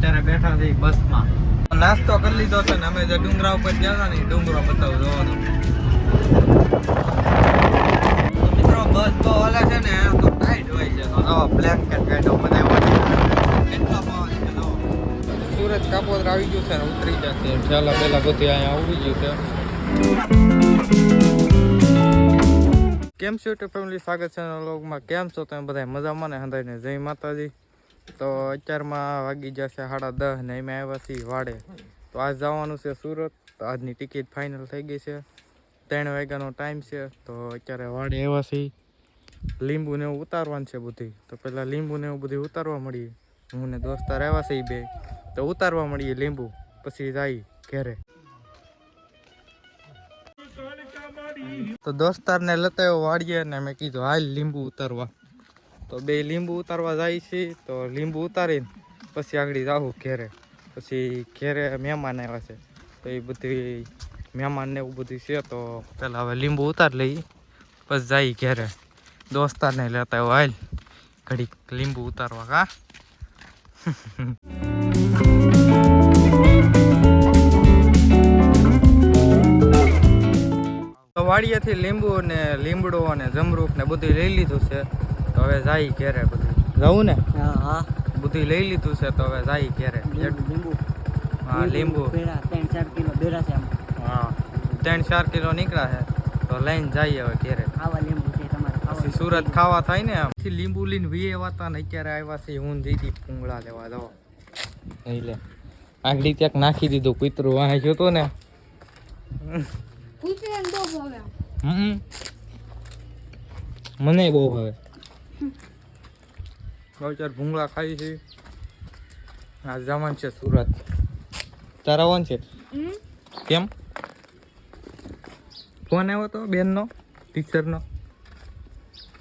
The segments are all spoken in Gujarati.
અત્યારે બેઠા છે બસમાં. નાસ્તો કરી લીધો છે ને અમે જે ડુંગરા ઉપર ગયા હતા ને ડુંગરો બતાવું જોવો તો તો મિત્રો, બસ તો ઓલે છે ને તો ટાઈટ હોય છે. તો જો બ્લેન્કેટ કાઢો બધા એટલો પવન છે સુરત કાપોદર આવી ગયું છે ને, ઉતરી જશે. ઠેલા પેલા બધી અહીંયા આવી ગયું છે. કેમ છો, યુટ્યુબ ફેમિલી? સ્વાગત છે લોગમાં કેમ છો તમે બધા મજામાં ને? હંધાઈને જય માતાજી. તો અત્યારમાં વાગી જશે સાડા દસ ને એમાં આવ્યા છીએ વાડે. તો આજ જવાનું છે સુરત. તો આજની ટિકિટ ફાઇનલ થઈ ગઈ છે. ત્રણ વાગ્યાનો ટાઈમ છે. તો અત્યારે વાડે આવ્યા છીએ. લીંબુ ને એવું ઉતારવાનું છે બધી તો પહેલાં લીંબુ ને એવું બધું ઉતારવા મળીએ. હું ને દોસ્તાર આવ્યા છે બે. તો ઉતારવા મળીએ લીંબુ. પછી જાય ઘરે. તો દોસ્તારને લતાયો વાળીએ ને મેં કીધું, હાલ લીંબુ ઉતારવા. તો બે લીંબુ ઉતારવા જાય છે, તો લીંબુ ઉતારીને પછી આગળ જાઉં ઘેરે. પછી ઘેરે મહેમાન આવ્યા છે, તો એ બધી મહેમાનને એવું બધું છે, તો પહેલાં હવે લીંબુ ઉતાર લઈ પછી જાય ઘેરે. દોસ્તારને લેતા હોય હાલ. ઘડીક લીંબુ ઉતારવા કા વાડિયાથી લીંબુ ને લીમડો અને જમરૂખ ને બધું લઈ લીધું છે. તો હવે જાય ઘેરે બધું. જવું ને? હા હા. બધું લઈ લીધું છે તો હવે જાય ઘેરે. લીંબુ લીંબુ. હા લીંબુ ત્રણ ચાર કિલો બેરા છે હા ત્રણ ચાર કિલો નીકળ્યા છે. તો લઈને જઈએ હવે ઘેરે. આવા લીંબુ છે તમારે ખાવા સુરત ખાવા થાય ને આમ. પછી લીંબુ લઈને વીએ વાતા ને અત્યારે આવ્યા છે હું જઈતી પૂંગળા લેવા દો લે. આગળી ત્યાં નાખી દીધું કૂતરું વાહે જોતો ને. મને બહુ ભાવે. ચાર ભૂંગળા ખાઈ છે. આ જવાન છે સુરત. તારા આવવાનું છે? કેમ? ફોન આવ્યો તો બેનનો ટીચરનો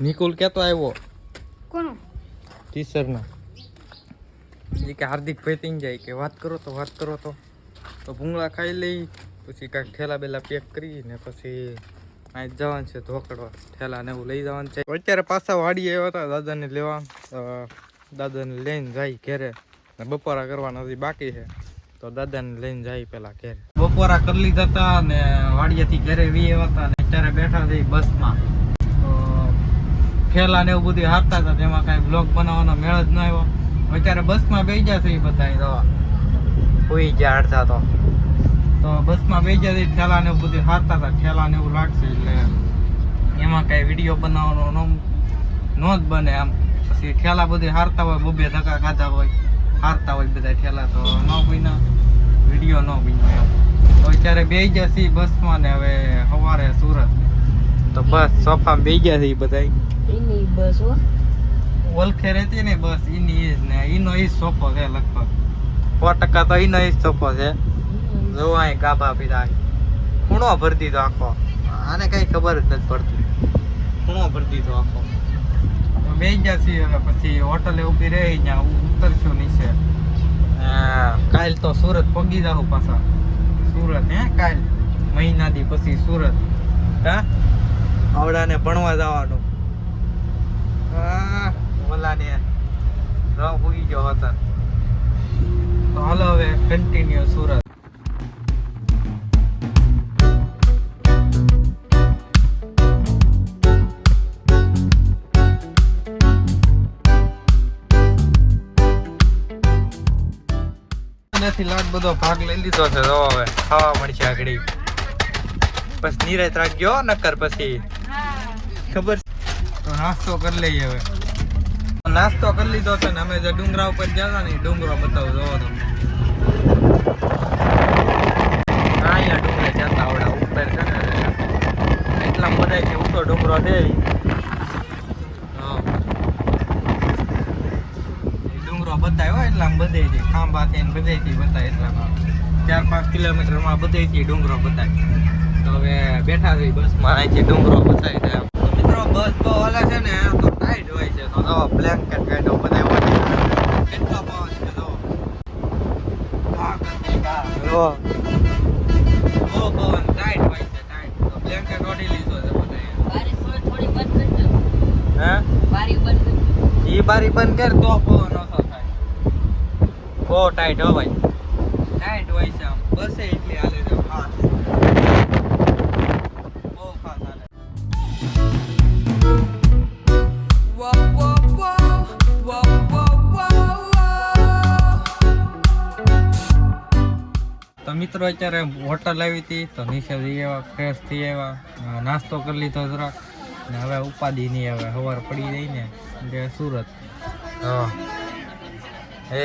નિકુલ કહેતો આવ્યો? કોનો? ટીચરનો એ કે હાર્દિક ભેતીને જાય કે વાત કરો તો વાત કરો તો. તો ભૂંગળા ખાઈ લઈ પછી કાંઈક ઠેલા બેલા પેક કરી ને પછી અહીં જવાનું છે ધોકડવા. ઠેલા ને એવું લઈ જવાનું છે. અત્યારે પાછા વાડી આવ્યા હતા દાદાને લેવા. દાદાને લઈને જાય ઘેરે. ને બપોરા કરવાના હજી બાકી છે. તો દાદાને લઈને જાય પેલા ઘેરે. બપોરા કરી લીધા હતા ને વાડિયાથી ઘરે વી આવ્યા હતા ને અત્યારે બેઠા છે બસમાં. તો ઠેલા ને એવું બધું હારતા હતા તેમાં કાંઈ બ્લોગ બનાવવાનો મેળ જ ન આવ્યો. અત્યારે બસમાં બેસી જશે એ બધા દવા કોઈ ગયા અડધા તો. તો બસમાં બે જશે ઠેલા ને એવું બધું હારતા હતા ઠેલા ને એવું લાગશે એટલે એમાં. કાંઈ વીડિયો બનાવવાનો નો જ બને આમ. પછી ઠેલા બધી હારતા હોય બબે ધક્કા ખાધા હોય હારતા હોય બધા ઠેલા તો ન બન્યા. વીડિયો ન બન્યો એમ. તો અત્યારે બેસી જશે બસમાં ને હવે સવારે સુરત. તો બસ સોફામાં બે ગયા છે બધા. એની બસ હો. ઓળખે રહેતી ને બસ એની એ જ ને એનો એ સોફો છે લગભગ. સો ટકા તો એનો એ સોફો છે. જો અહીં ગાભા પીધા ખૂણો ભરી દીધો આખો. આને કઈ ખબર જ નથી પડતી. ખૂણો ભરી દીધો આખો. તો બે જશે હવે પછી હોટલે ઊભી રહી ત્યાં ઉતરશું નીચે. કાલ તો સુરત પગી જાવ પાછા. સુરત હે કાલ. મહિના દી પછી સુરત. હા? આવડાને ભણવા જવાનું. ઓલાને રંગ ઉગી ગયો હતા. તો હાલો હવે કન્ટિન્યુ સુરત. લાટ બધો ભાગ લઈ લીધો છે. તો હવે ખાવા મળશે આગળ. બસ નિરાત રાખજો નકર પછી ખબર છે? તો નાસ્તો કરી લઈએ હવે. નાસ્તો કરી લીધો છે ને અમે જે ડુંગરા ઉપર હતા ને ડુંગરો બતાવું, જોવો તમે. ડુંગરા જતા આવડા ઉપર છે ને. એટલા બધા કે ઊંચો ડુંગરો છે ઈ. હા. ઈ હોય બતાવ્યો એટલા આમ બધે થી ખાંભા થી ને બધે થી બતાય એટલામાં ચાર પાંચ કિલોમીટરમાં બધે થી ડુંગરો બતાય. તો હવે બેઠા છે બસમાં અહીંથી ડુંગરો બતાવી દે મિત્રો બસ તો ઓલે છે ને તો ટાઈટ હોય છે. તો જો બ્લેન્કેટ કાઢો બધા હોય કેટલો પવન છે જો. જો. બહુ પવન ટાઈટ હોય છે ટાઈટ તો બ્લેન્કેટ ઓઢી લીધો છે બધા બારી હે? બારી બંધ કરજો ઈ બારી બંધ કર તો બહુ ટાઈટ હો ભાઈ. ટાઈટ હોય છે આમ. બસે એટલી હાલે છે. બહુ ખાસ હાલે. તો મિત્રો અત્યારે હોટલ આવી હતી તો નીચે જઈ આવ્યા ફ્રેશ થઈ આવ્યા. નાસ્તો કરી લીધો જરાક. ને હવે ઉપાધિ નહીં હવે સવાર પડી જાય ને એટલે સુરત. હા. એ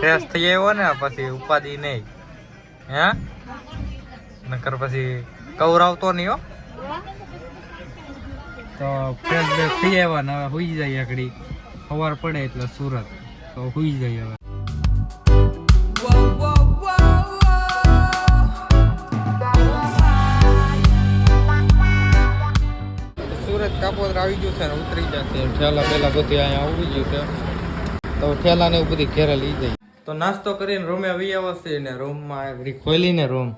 ફ્રેશ થઈ આવ્યો ને પછી ઉપાધિ નહીં. હે? નકર પછી કવરાવતો નહીં હો. તો ફ્રેશ બે થઈ આવ્યા ને હવે હુઈ જાય આગળ સવાર પડે એટલે સુરત. તો હુઈ જાય હવે. સુરત કાપોદર આવી ગયું છે ને ઉતરી જશે. ઠેલા પેલા બધી અહીંયા આવી ગયું છે. તો ઠેલા ને એવું બધી ઘેરે લઈ જાય. તો નાસ્તો કરીને રૂમે આવી આવશે ને રૂમમાં બધી ખોલીને રૂમ.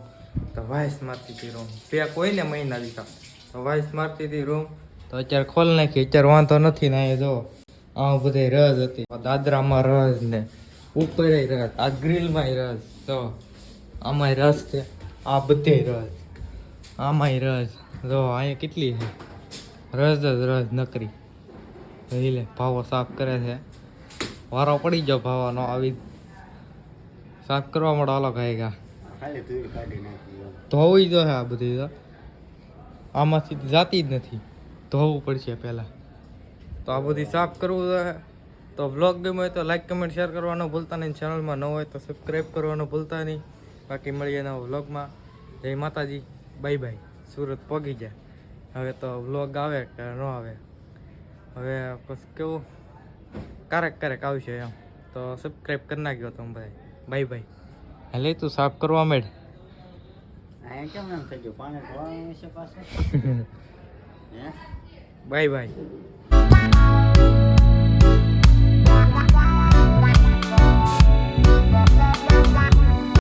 તો વાઇસ મારતી હતી રૂમ. પેક કોઈને મહિના દીધા. તો વાઇસ મારતી હતી રૂમ. તો અત્યારે ખોલ નાખી. અત્યારે વાંધો નથી ને અહીંયા જો. આ બધે રસ હતી. દાદરામાં રસ ને ઉપર રસ આ ગ્રીલમાં રસ તો આમાંય રસ છે. આ બધે રસ આમાંય રસ જો, અહીંયા કેટલી છે? રસ જ રસ નકરી. તો લે ભાવો સાફ કરે છે. વારો પડી ગયો ભાવાનો આવી સાફ કરવા મળો અલગ આવેગા ધોવી જો છે આ બધી તો. આમાંથી જાતી જ નથી. ધોવું પડશે પહેલાં. તો આ બધી સાફ કરવું છે. તો બ્લોગ ગમ્યો હોય તો લાઈક કમેન્ટ શેર કરવાનો ભૂલતા નહીં. ચેનલમાં ન હોય તો સબસ્ક્રાઈબ કરવાનું ભૂલતા નહીં. બાકી મળીએ નવા વ્લોગમાં જય માતાજી. બાય બાય સુરત પગી જાય હવે તો વ્લોગ આવે કે ન આવે? હવે પછી કેવું? ક્યારેક ક્યારેક આવશે એમ. તો સબસ્ક્રાઈબ કરી નાખ્યો તો ભાઈ. ભાઈ ભાઈ હાલે તું સાફ કરવા મેડ. થઈ ગયું? Bye bye Bye.